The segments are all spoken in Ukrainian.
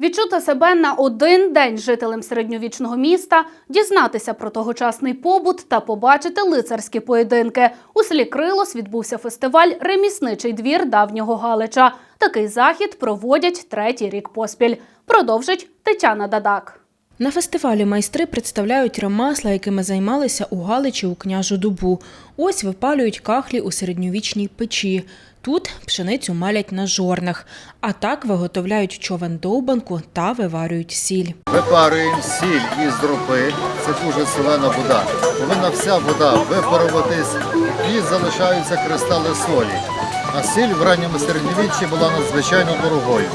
Відчути себе на один день жителем середньовічного міста, дізнатися про тогочасний побут та побачити лицарські поєдинки. У селі Крилос відбувся фестиваль Ремісничий двір давнього Галича. Такий захід проводять третій рік поспіль. Продовжить Тетяна Дадак. На фестивалі майстри представляють ремесла, якими займалися у Галичі у княжу добу. Ось випалюють кахлі у середньовічній печі. Тут пшеницю малять на жорнах, а так виготовляють човен довбанку та виварюють сіль. Випарюємо сіль із дропи, це дуже солена вода. Повинна вся вода випаруватись і залишаються кристали солі. А сіль в ранньому середньовіччі була надзвичайно дорогою.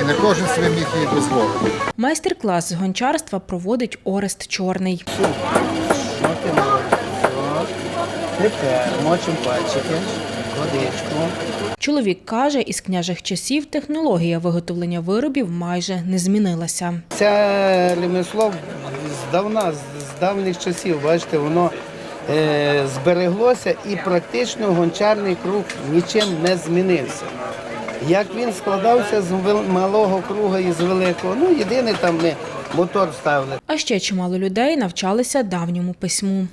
І не кожен собі міг її дозволити. Майстер-клас з гончарства проводить Орест Чорний. Тепер мочимо пальчики, водичку. Чоловік каже, із княжих часів технологія виготовлення виробів майже не змінилася. Це ремесло здавна, з давніх часів, бачите, воно е, збереглося і практично гончарний круг нічим не змінився. Як він складався з малого круга і з великого, ну єдине там ми мотор ставили. А ще чимало людей навчалися давньому письму.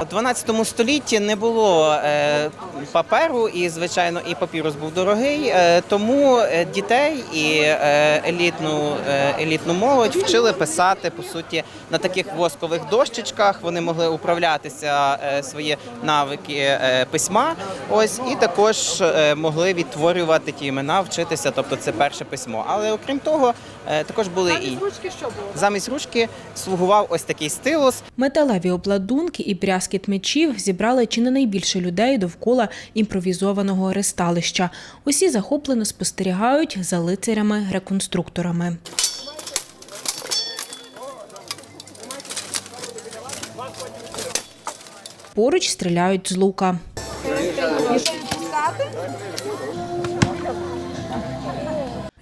У 12 столітті не було е, паперу, і звичайно, і папірус був дорогий. е, тому е, дітей і елітну, елітну молодь вчили писати по суті на таких воскових дощечках. Вони могли управлятися свої навики письма. Ось і також могли відтворювати ті імена, вчитися. Тобто це перше письмо. Але окрім того, також були і замість ручки слугував ось такий стилус. Металеві обладунки і брязкіт мечів зібрали чи не найбільше людей довкола імпровізованого ресталища. Усі захоплено спостерігають за лицарями-реконструкторами. Поруч стріляють з лука.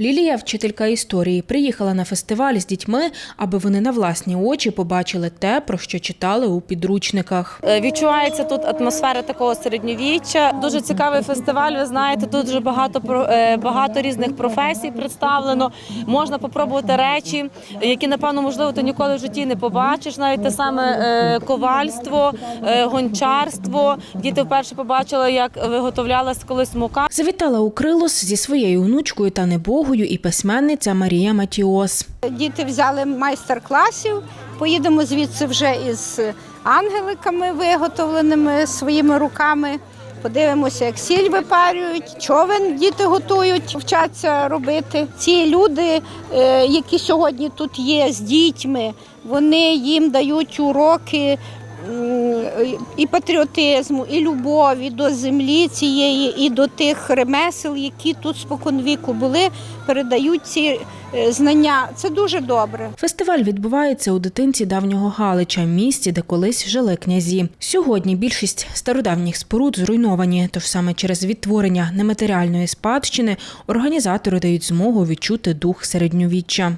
Лілія, вчителька історії, приїхала на фестиваль з дітьми, аби вони на власні очі побачили те, про що читали у підручниках. Е, Відчувається тут атмосфера такого середньовіччя. Дуже цікавий фестиваль. Ви знаєте, тут дуже багато е, багато різних професій представлено. Можна попробувати речі, які напевно можливо ти ніколи в житті не побачиш. Навіть те саме е, ковальство, гончарство. Діти вперше побачили, як виготовлялась колись мука. Завітала у Крилос зі своєю онучкою та небогою і письменниця Марія Матіос. Діти взяли майстер-класів. Поїдемо звідси вже із ангеликами, виготовленими своїми руками. Подивимося, як сіль випарюють, човен діти готують, вчаться робити. Ці люди, е, які сьогодні тут є з дітьми, вони їм дають уроки і патріотизму, і любові до землі цієї, і до тих ремесел, які тут споконвіку були, передають ці е, знання. Це дуже добре. Фестиваль відбувається у дитинці давнього Галича, місті, де колись жили князі. Сьогодні більшість стародавніх споруд зруйновані, тож саме через відтворення нематеріальної спадщини організатори дають змогу відчути дух середньовіччя.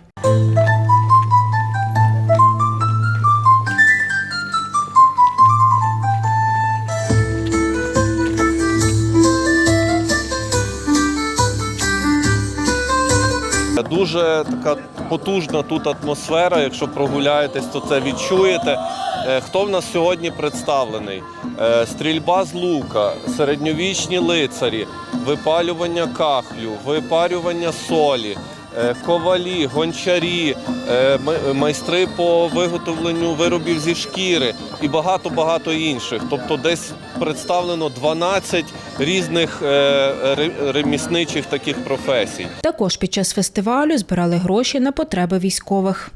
Дуже така потужна тут атмосфера. Якщо прогуляєтесь, то це відчуєте. Е, Хто в нас сьогодні представлений? Е, Стрільба з лука, середньовічні лицарі, випалювання кахлю, випарювання солі, ковалі, гончарі, е, майстри по виготовленню виробів зі шкіри і багато-багато інших. Тобто десь представлено 12 різних е, ремісничих таких професій. Також під час фестивалю збирали гроші на потреби військових.